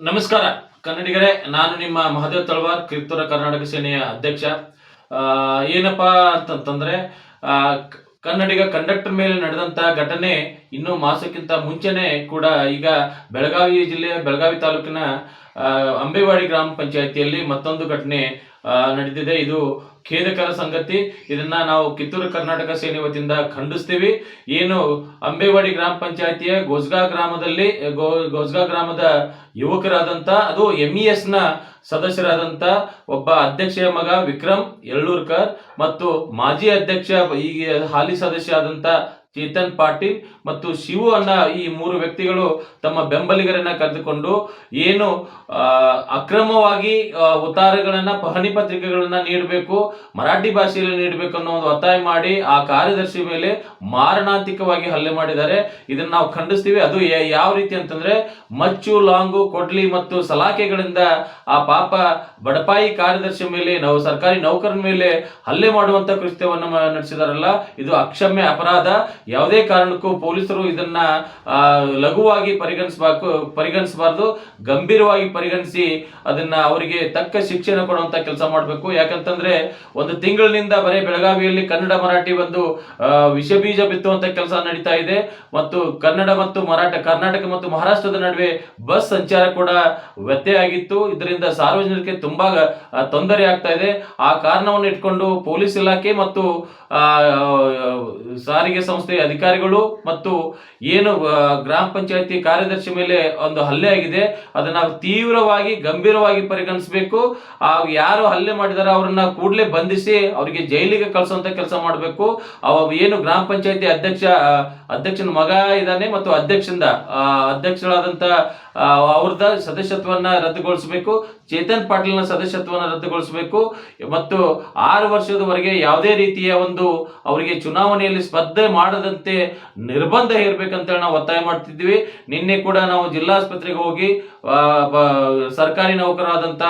ನಮಸ್ಕಾರ. ಕನ್ನಡಿಗರೇ, ನಾನು ನಿಮ್ಮ ಮಹದೇವ್ ತಳವಾರ್ ಕಿರ್ತೂರ ಕರ್ನಾಟಕ ಸೇನೆಯ ಅಧ್ಯಕ್ಷ. ಏನಪ್ಪಾ ಅಂತಂತಂದ್ರೆ ಕನ್ನಡಿಗ ಕಂಡಕ್ಟರ್ ಮೇಲೆ ನಡೆದಂತ ಘಟನೆ ಇನ್ನು ಮಾಸಕ್ಕಿಂತ ಮುಂಚೆನೆ ಕೂಡ ಈಗ ಬೆಳಗಾವಿ ಜಿಲ್ಲೆಯ ಬೆಳಗಾವಿ ತಾಲೂಕಿನ ಅಂಬೇವಾಡಿ ಗ್ರಾಮ ಪಂಚಾಯಿತಿಯಲ್ಲಿ ಮತ್ತೊಂದು ಘಟನೆ ನಡೆದಿದೆ ಇದು ಖೇದಕರ ಸಂಗತಿ. ಇದನ್ನ ನಾವು ಕಿತ್ತೂರು ಕರ್ನಾಟಕ ಸೇನೆ ವತಿಯಿಂದ ಖಂಡಿಸ್ತೀವಿ. ಏನು ಅಂಬೇವಾಡಿ ಗ್ರಾಮ ಪಂಚಾಯಿತಿಯ ಗೋಸ್ಗಾ ಗ್ರಾಮದಲ್ಲಿ, ಗೋ ಗೋಸ್ಗಾ ಗ್ರಾಮದ ಯುವಕರಾದಂತ, ಅದು ಎಂ ಇ ಎಸ್ನ ಸದಸ್ಯರಾದಂತ ಒಬ್ಬ ಅಧ್ಯಕ್ಷೆಯ ಮಗ ವಿಕ್ರಮ್ ಯಳ್ಳೂರ್ಕರ್ ಮತ್ತು ಮಾಜಿ ಅಧ್ಯಕ್ಷ ಈಗ ಹಾಲಿ ಸದಸ್ಯ ಆದಂತ ಚೇತನ್ ಪಾಟೀಲ್ ಮತ್ತು ಶಿವು ಅನ್ನ ಈ ಮೂರು ವ್ಯಕ್ತಿಗಳು ತಮ್ಮ ಬೆಂಬಲಿಗರನ್ನ ಕರೆದುಕೊಂಡು ಏನು ಅಕ್ರಮವಾಗಿ ಉತ್ತರಗಳನ್ನ ಉತ್ತಾರಗಳನ್ನ ಪಹಣಿ ಪತ್ರಿಕೆಗಳನ್ನ ನೀಡಬೇಕು, ಮರಾಠಿ ಭಾಷೆಯಲ್ಲಿ ನೀಡಬೇಕು ಅನ್ನೋ ಒಂದು ಒತ್ತಾಯ ಮಾಡಿ ಆ ಕಾರ್ಯದರ್ಶಿ ಮೇಲೆ ಮಾರಣಾಂತಿಕವಾಗಿ ಹಲ್ಲೆ ಮಾಡಿದ್ದಾರೆ. ಇದನ್ನ ನಾವು ಖಂಡಿಸ್ತೀವಿ. ಅದು ಯಾವ ರೀತಿ ಅಂತಂದ್ರೆ ಮಚ್ಚು, ಲಾಂಗು, ಕೊಡ್ಲಿ ಮತ್ತು ಸಲಾಕೆಗಳಿಂದ ಆ ಪಾಪ ಬಡಪಾಯಿ ಕಾರ್ಯದರ್ಶಿ ಮೇಲೆ, ನಾವು ಸರ್ಕಾರಿ ನೌಕರನ ಮೇಲೆ ಹಲ್ಲೆ ಮಾಡುವಂತ ಕೃತ್ಯವನ್ನ ನಡೆಸಿದಾರಲ್ಲ. ಇದು ಅಕ್ಷಮ್ಯ ಅಪರಾಧ. ಯಾವುದೇ ಕಾರಣಕ್ಕೂ ಪೊಲೀಸರು ಇದನ್ನ ಲಘುವಾಗಿ ಪರಿಗಣಿಸಬೇಕು, ಪರಿಗಣಿಸಬಾರ್ದು, ಗಂಭೀರವಾಗಿ ಪರಿಗಣಿಸಿ ಅದನ್ನ ಅವರಿಗೆ ತಕ್ಕ ಶಿಕ್ಷಣ ಕೊಡುವಂತ ಕೆಲಸ ಮಾಡಬೇಕು. ಯಾಕಂತಂದ್ರೆ ಒಂದು ತಿಂಗಳಿನಿಂದ ಬರೀ ಬೆಳಗಾವಿಯಲ್ಲಿ ಕನ್ನಡ ಮರಾಠಿ ಒಂದು ವಿಷ ಬೀಜ ಬಿತ್ತುವಂತ ಕೆಲಸ ನಡೀತಾ ಇದೆ. ಮತ್ತು ಕನ್ನಡ ಮತ್ತು ಮರಾಠ, ಕರ್ನಾಟಕ ಮತ್ತು ಮಹಾರಾಷ್ಟ್ರದ ನಡುವೆ ಬಸ್ ಸಂಚಾರ ಕೂಡ ವ್ಯತ್ಯಯ ಆಗಿತ್ತು. ಇದರಿಂದ ಸಾರ್ವಜನಿಕರಿಗೆ ತುಂಬಾ ತೊಂದರೆ ಆಗ್ತಾ ಇದೆ. ಆ ಕಾರಣವನ್ನು ಇಟ್ಕೊಂಡು ಪೊಲೀಸ್ ಇಲಾಖೆ ಮತ್ತು ಸಾರಿಗೆ ಸಾರಿಗೆ ಸಂಸ್ಥೆಯ ಅಧಿಕಾರಿಗಳು ಮತ್ತು ಏನು ಗ್ರಾಮ ಪಂಚಾಯತಿ ಕಾರ್ಯದರ್ಶಿ ಮೇಲೆ ಒಂದು ಹಲ್ಲೆ ಆಗಿದೆ, ಅದನ್ನ ತೀವ್ರವಾಗಿ, ಗಂಭೀರವಾಗಿ ಪರಿಗಣಿಸಬೇಕು. ಆ, ಯಾರು ಹಲ್ಲೆ ಮಾಡಿದಾರೆ ಅವರನ್ನ ಕೂಡಲೇ ಬಂಧಿಸಿ ಅವರಿಗೆ ಜೈಲಿಗೆ ಕಳಿಸುವಂತ ಕೆಲಸ ಮಾಡಬೇಕು. ಅವ ಏನು ಗ್ರಾಮ ಪಂಚಾಯತಿ ಅಧ್ಯಕ್ಷ ಅಧ್ಯಕ್ಷನ ಮಗ ಇದ್ದಾನೆ ಮತ್ತು ಅಧ್ಯಕ್ಷಂದ ಅಧ್ಯಕ್ಷರಾದಂತ ಅವ್ರದ ಸದಸ್ಯತ್ವವನ್ನು ರದ್ದುಗೊಳಿಸಬೇಕು. ಚೇತನ್ ಪಾಟೀಲ್ನ ಸದಸ್ಯತ್ವವನ್ನು ರದ್ದುಗೊಳಿಸಬೇಕು. ಮತ್ತು ಆರು ವರ್ಷದವರೆಗೆ ಯಾವುದೇ ರೀತಿಯ ಒಂದು ಅವರಿಗೆ ಚುನಾವಣೆಯಲ್ಲಿ ಸ್ಪರ್ಧೆ ಮಾಡದಂತೆ ನಿರ್ಬಂಧ ಹೇರ್ಬೇಕಂತೇಳಿ ನಾವು ಒತ್ತಾಯ ಮಾಡ್ತಿದ್ವಿ ನಿನ್ನೆ ಕೂಡ ನಾವು ಜಿಲ್ಲಾಸ್ಪತ್ರೆಗೆ ಹೋಗಿ ಸರ್ಕಾರಿ ನೌಕರರಾದಂಥ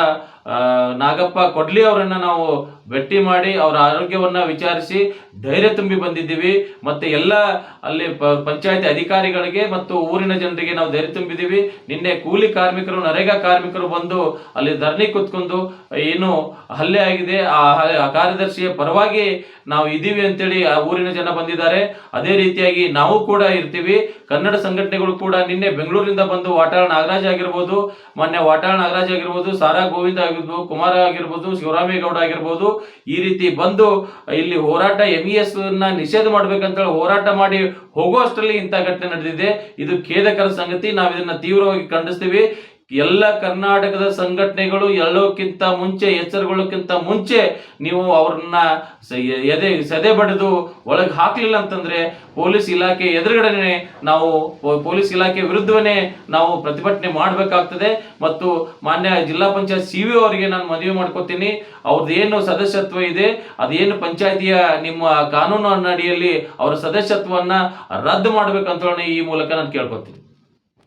ನಾಗಪ್ಪ ಕೊಡ್ಲಿ ಅವರನ್ನ ನಾವು ಭೇಟಿ ಮಾಡಿ ಅವರ ಆರೋಗ್ಯವನ್ನ ವಿಚಾರಿಸಿ ಧೈರ್ಯ ತುಂಬಿ ಬಂದಿದ್ದೀವಿ. ಮತ್ತೆ ಎಲ್ಲ ಅಲ್ಲಿ ಪ- ಪಂಚಾಯತಿ ಅಧಿಕಾರಿಗಳಿಗೆ ಮತ್ತು ಊರಿನ ಜನರಿಗೆ ನಾವು ಧೈರ್ಯ ತುಂಬಿದ್ದೀವಿ. ನಿನ್ನೆ ಕೂಲಿ ಕಾರ್ಮಿಕರು, ನರೇಗಾ ಕಾರ್ಮಿಕರು ಬಂದು ಅಲ್ಲಿ ಧರಣಿ ಕೂತ್ಕೊಂಡು ಏನು ಹಲ್ಲೆ ಆಗಿದೆ, ಆ ಕಾರ್ಯದರ್ಶಿಯ ಪರವಾಗಿ ನಾವು ಇದ್ದೀವಿ ಅಂತೇಳಿ ಆ ಊರಿನ ಜನ ಬಂದಿದ್ದಾರೆ. ಅದೇ ರೀತಿಯಾಗಿ ನಾವು ಕೂಡ ಇರ್ತೀವಿ. ಕನ್ನಡ ಸಂಘಟನೆಗಳು ಕೂಡ ನಿನ್ನೆ ಬೆಂಗಳೂರಿಂದ ಬಂದು ವಾಟಾಳ್ ನಾಗರಾಜ್ ಆಗಿರ್ಬೋದು, ಮೊನ್ನೆ ವಾಟಾಳ್ ನಾಗರಾಜ್ ಆಗಿರ್ಬೋದು, ಸಾರಾ ಗೋವಿಂದ ಆಗಿರ್ಬೋದು, ಕುಮಾರ ಆಗಿರ್ಬೋದು, ಶಿವರಾಮೇಗೌಡ ಆಗಿರ್ಬೋದು, ಈ ರೀತಿ ಬಂದು ಇಲ್ಲಿ ಹೋರಾಟ ಎಂ ಇ ಎಸ್ನ ನಿಷೇಧ ಮಾಡ್ಬೇಕಂತ ಹೋರಾಟ ಮಾಡಿ ಹೋಗುವಷ್ಟರಲ್ಲಿ ಇಂಥ ಘಟನೆ ನಡೆದಿದೆ. ಇದು ಖೇದಕರ ಸಂಗತಿ. ನಾವು ಇದನ್ನ ತೀವ್ರವಾಗಿ ಖಂಡಿಸ್ತೀವಿ. ಎಲ್ಲ ಕರ್ನಾಟಕದ ಸಂಘಟನೆಗಳು ಎಲ್ಲೋಕ್ಕಿಂತ ಮುಂಚೆ, ಎಚ್ಚರಗೊಳ್ಳೋಕ್ಕಿಂತ ಮುಂಚೆ ನೀವು ಅವ್ರನ್ನ ಎದೆ, ಸದೆ ಬಡಿದು ಒಳಗೆ ಹಾಕ್ಲಿಲ್ಲ ಅಂತಂದ್ರೆ ಪೊಲೀಸ್ ಇಲಾಖೆ ಎದುರುಗಡೆನೆ ನಾವು ಪೊಲೀಸ್ ಇಲಾಖೆ ವಿರುದ್ಧವೇ ನಾವು ಪ್ರತಿಭಟನೆ ಮಾಡಬೇಕಾಗ್ತದೆ. ಮತ್ತು ಮಾನ್ಯ ಜಿಲ್ಲಾ ಪಂಚಾಯತ್ ಸಿ ವಿ ಅವರಿಗೆ ನಾನು ಮನವಿ ಮಾಡ್ಕೋತೀನಿ. ಅವ್ರದ್ದು ಏನು ಸದಸ್ಯತ್ವ ಇದೆ, ಅದೇನು ಪಂಚಾಯತಿಯ ನಿಮ್ಮ ಕಾನೂನು ಅಡಿಯಲ್ಲಿ ಅವರ ಸದಸ್ಯತ್ವವನ್ನ ರದ್ದು ಮಾಡಬೇಕಂತ ಈ ಮೂಲಕ ನಾನು ಕೇಳ್ಕೊತೀನಿ.